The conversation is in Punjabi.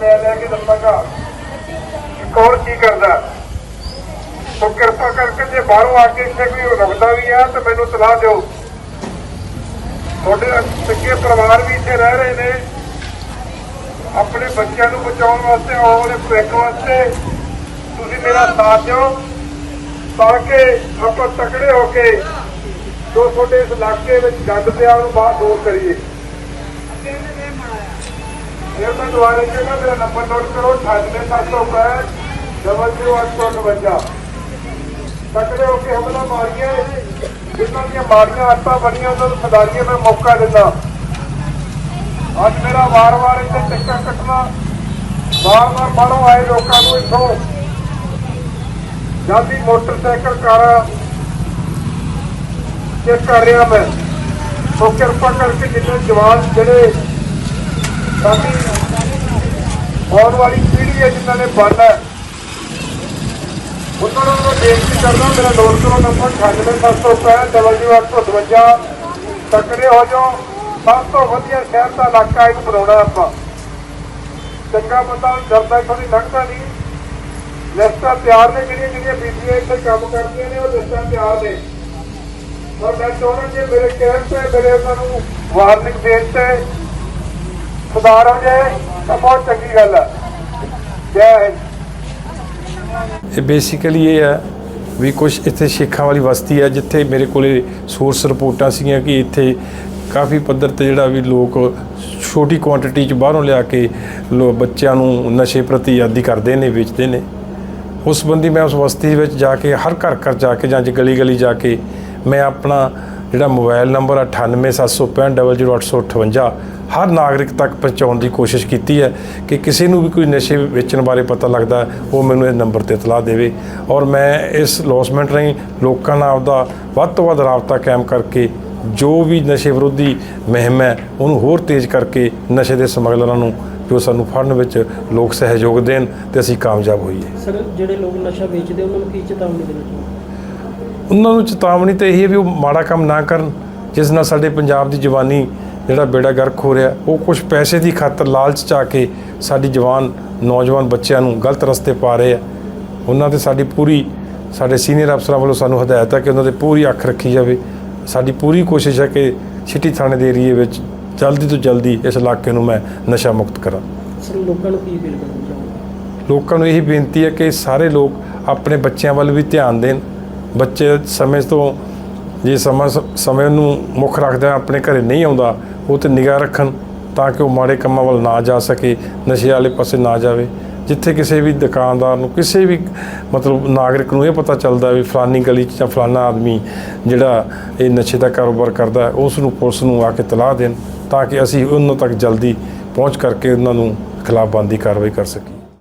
ਮੈਂ ਲੈ ਕੇ ਦੱਸਾਂਗਾ ਕੌਣ ਕੀ ਕਰਦਾ ਉਹ ਕਿਰਪਾ ਕਰਕੇ ਜੇ ਬਾਹਰੋਂ ਆ ਕੇ ਇੱਥੇ ਕੋਈ ਰੁਕਦਾ ਵੀ ਆ, ਤਾਂ ਮੈਨੂੰ ਸਲਾਹ ਦਿਓ। ਤੁਹਾਡੇ ਸਿੱਕੇ ਪਰਿਵਾਰ ਵੀ ਇੱਥੇ ਰਹਿ ਰਹੇ ਨੇ। ਆਪਣੇ ਬੱਚਿਆਂ ਨੂੰ ਬਚਾਉਣ ਵਾਸਤੇ, ਆਉਣ ਵਾਲੇ ਭਵਿੱਖ ਵਾਸਤੇ ਤੁਸੀਂ ਮੇਰਾ ਸਾਥ ਦਿਓ। ਤਾਂ ਕਿ ਆਪਾਂ ਤਕੜੇ ਹੋ ਕੇ ਜੋ ਤੁਹਾਡੇ ਇਸ ਇਲਾਕੇ ਵਿੱਚ ਗੰਦ ਪਿਆ, ਉਹਨੂੰ ਬਾਹਰ ਦੂਰ ਕਰੀਏ। ਫਿਰ ਮੈਂ ਦੁਬਾਰਾ ਕਹਿੰਦਾ ਮੇਰਾ ਨੰਬਰ ਨੋਟ ਕਰੋ 98765 0058 ਤਕੜੇ ਹੋ ਕੇ ਹਮਲਾ ਮਾਰੀਏ। ਜਿਨ੍ਹਾਂ ਦੀਆਂ ਮਾੜੀਆਂ ਆਦਤਾਂ ਬਣੀਆਂ, ਉਹਨਾਂ ਨੂੰ ਸੁਧਾਰੀਏ ਮੈਂ ਮੌਕਾ ਦਿੰਦਾ। ਅੱਜ ਮੇਰਾ ਵਾਰ-ਵਾਰ ਇੱਥੇ ਟਿੱਕਾ ਕੱਟਣਾ, ਵਾਰ-ਵਾਰ ਬਾਹਰੋਂ ਆਏ ਲੋਕਾਂ ਨੂੰ ਇੱਥੋਂ। ਜਾਂਦੀ ਮੋਟਰਸਾਈਕਲ ਕਾਰਾਂ ਚੈੱਕ ਕਰ ਰਿਹਾ ਮੈਂ। ਸੋ ਕਿਰਪਾ ਕਰਕੇ ਜਿੰਨੇ ਜਵਾਨ ਜਿਹੜੇ ਸਾਡੀ ਆਉਣ ਵਾਲੀ ਪੀੜ੍ਹੀ ਹੈ ਜਿਨ੍ਹਾਂ ਨੇ ਬਣਨਾ ਉਹਨਾਂ ਨੂੰ ਬੇਨਤੀ ਕਰਦਾ, ਮੇਰਾ ਨੋਟ ਕਰੋ ਨੰਬਰ 98765 ਤਕੜੇ ਹੋ ਜਾਓ। ਸਭ ਤੋਂ ਵਧੀਆ ਸ਼ਹਿਰ ਦਾ ਇਲਾਕਾ ਇੱਕ ਬਣਾਉਣਾ ਆਪਾਂ। ਚੰਗਾ ਬੰਦਾ ਇੱਥੋਂ ਕੋਈ ਲੰਘਦਾ ਨਹੀਂ। ਲਿਸਟਾਂ ਤਿਆਰ ਨੇ ਜਿਹੜੀਆਂ ਜਿਹੜੀਆਂ ਬੀਬੀਆਂ ਇੱਥੇ ਕੰਮ ਕਰਦੀਆਂ ਨੇ, ਉਹ ਲਿਸਟਾਂ ਤਿਆਰ ਨੇ। ਪਰ ਮੈਂ ਚਾਹੁੰਦਾ ਕਿ ਮੇਰੇ ਕਹਿਣ ਤੇ, ਮੇਰੇ ਉਹਨਾਂ ਨੂੰ ਵਾਰਨਿੰਗ ਦੇਣ ਤੇ ਸੁਧਾਰ ਹੋ ਜਾਏ ਤਾਂ ਬਹੁਤ ਚੰਗੀ ਗੱਲ ਹੈ ਜੈ ਹਿੰਦ। ਇਹ ਬੇਸਿਕਲੀ ਇਹ ਹੈ ਵੀ ਕੁਝ ਇੱਥੇ ਸ਼ੇਖਾਂ ਵਾਲੀ ਬਸਤੀ ਹੈ ਜਿੱਥੇ ਮੇਰੇ ਕੋਲੇ ਸੋਰਸ ਰਿਪੋਰਟਾਂ ਸੀਗੀਆਂ ਕਿ ਇੱਥੇ ਕਾਫੀ ਪੱਧਰ ਤੇ ਜਿਹੜਾ ਵੀ ਲੋਕ ਛੋਟੀ ਕੁਆਂਟੀਟੀ ਚ ਬਾਹਰੋਂ ਲਿਆ ਕੇ ਲੋ ਬੱਚਿਆਂ ਨੂੰ ਨਸ਼ੇ ਪ੍ਰਤੀ ਆਦੀ ਕਰਦੇ ਨੇ, ਵੇਚਦੇ ਨੇ। ਉਸ ਸੰਬੰਧੀ ਮੈਂ ਉਸ ਬਸਤੀ ਵਿੱਚ ਜਾ ਕੇ, ਹਰ ਘਰ ਘਰ ਜਾ ਕੇ ਜਾਂ ਗਲੀ ਗਲੀ ਜਾ ਕੇ ਮੈਂ ਆਪਣਾ ਜਿਹੜਾ ਮੋਬਾਈਲ ਨੰਬਰ 9876500858 ਹਰ ਨਾਗਰਿਕ ਤੱਕ ਪਹੁੰਚਾਉਣ ਦੀ ਕੋਸ਼ਿਸ਼ ਕੀਤੀ ਹੈ ਕਿ ਕਿਸੇ ਨੂੰ ਵੀ ਕੋਈ ਨਸ਼ੇ ਵੇਚਣ ਬਾਰੇ ਪਤਾ ਲੱਗਦਾ ਉਹ ਮੈਨੂੰ ਇਸ ਨੰਬਰ ਤੇ ਇਤਲਾਹ ਦੇਵੇ। ਔਰ ਮੈਂ ਇਸ ਲੌਸਮੈਂਟ ਰਾਹੀਂ ਲੋਕਾਂ ਨਾਲ ਆਪਦਾ ਵੱਧ ਤੋਂ ਵੱਧ ਰਾਬਤਾ ਕਾਇਮ ਕਰਕੇ ਜੋ ਵੀ ਨਸ਼ੇ ਵਿਰੋਧੀ ਮੁਹਿੰਮ ਹੈ, ਉਹਨੂੰ ਹੋਰ ਤੇਜ਼ ਕਰਕੇ ਨਸ਼ੇ ਦੇ ਸਮਗਲਰਾਂ ਨੂੰ, ਜੋ ਸਾਨੂੰ ਫੜਨ ਵਿੱਚ ਲੋਕ ਸਹਿਯੋਗ ਦੇਣ ਤੇ ਅਸੀਂ ਕਾਮਯਾਬ ਹੋਈਏ। ਸਰ, ਜਿਹੜੇ ਲੋਕ ਨਸ਼ਾ ਵੇਚਦੇ, ਉਹਨਾਂ ਨੂੰ ਕੀ ਚੇਤਾਵਨੀ ਦੇਣੀ ਚਾਹੁੰਦੇ? ਉਹਨਾਂ ਨੂੰ ਚੇਤਾਵਨੀ ਤਾਂ ਇਹੀ ਹੈ ਵੀ ਉਹ ਮਾੜਾ ਕੰਮ ਨਾ ਕਰਨ ਜਿਸ ਨਾਲ ਸਾਡੇ ਪੰਜਾਬ ਦੀ ਜਵਾਨੀ ਜਿਹੜਾ ਬੇੜਾ ਗਰਕ ਹੋ ਰਿਹਾ ਉਹ ਕੁਝ ਪੈਸੇ ਦੀ ਖਾਤਰ ਲਾਲਚ ਚ ਆ ਕੇ ਸਾਡੀ ਜਵਾਨ ਨੌਜਵਾਨ ਬੱਚਿਆਂ ਨੂੰ ਗਲਤ ਰਸਤੇ ਪਾ ਰਹੇ ਆ। ਉਹਨਾਂ ਤੇ ਸਾਡੀ ਪੂਰੀ ਸਾਡੇ ਸੀਨੀਅਰ ਅਫਸਰਾਂ ਵੱਲੋਂ ਸਾਨੂੰ ਹਦਾਇਤ ਹੈ ਕਿ ਉਹਨਾਂ ਤੇ ਪੂਰੀ ਅੱਖ ਰੱਖੀ ਜਾਵੇ। ਸਾਡੀ ਪੂਰੀ ਕੋਸ਼ਿਸ਼ ਹੈ ਕਿ ਸਿਟੀ ਥਾਣੇ ਦੇ ਏਰੀਏ ਵਿੱਚ ਜਲਦੀ ਤੋਂ ਜਲਦੀ ਇਸ ਇਲਾਕੇ ਨੂੰ ਮੈਂ ਨਸ਼ਾ ਮੁਕਤ ਕਰਾਂ। ਲੋਕਾਂ ਨੂੰ ਕੀ ਅਪੀਲ ਕਰਨਾ ਚਾਹੁੰਦੇ ਲੋਕਾਂ ਨੂੰ ਇਹੀ ਬੇਨਤੀ ਹੈ ਕਿ ਸਾਰੇ ਲੋਕ ਆਪਣੇ ਬੱਚਿਆਂ ਵੱਲ ਵੀ ਧਿਆਨ ਦੇਣ। ਬੱਚੇ ਸਮੇਂ ਤੋਂ ਜੇ ਸਮਾਂ ਸਮੇਂ ਨੂੰ ਮੁੱਖ ਰੱਖਦਾ, ਆਪਣੇ ਘਰੇ ਨਹੀਂ ਆਉਂਦਾ, ਉਹ ਤੇ ਨਿਗਾਹ ਰੱਖਣ ਤਾਂ ਕਿ ਉਹ ਮਾੜੇ ਕੰਮਾਂ ਵੱਲ ਨਾ ਜਾ ਸਕੇ, ਨਸ਼ੇ ਵਾਲੇ ਪਾਸੇ ਨਾ ਜਾਵੇ। ਜਿੱਥੇ ਕਿਸੇ ਵੀ ਦੁਕਾਨਦਾਰ ਨੂੰ, ਕਿਸੇ ਵੀ ਮਤਲਬ ਨਾਗਰਿਕ ਨੂੰ ਇਹ ਪਤਾ ਚੱਲਦਾ ਵੀ ਫਲਾਨੀ ਗਲੀ 'ਚ ਜਾਂ ਫਲਾਨਾ ਆਦਮੀ ਜਿਹੜਾ ਇਹ ਨਸ਼ੇ ਦਾ ਕਾਰੋਬਾਰ ਕਰਦਾ ਉਸ ਨੂੰ ਪੁਲਿਸ ਨੂੰ ਆ ਕੇ ਤਲਾਹ ਦੇਣ ਤਾਂ ਕਿ ਅਸੀਂ ਉਹਨਾਂ ਤੱਕ ਜਲਦੀ ਪਹੁੰਚ ਕਰਕੇ ਉਹਨਾਂ ਨੂੰ ਖਿਲਾਫ ਬੰਦੀ ਕਾਰਵਾਈ ਕਰ ਸਕੀਏ।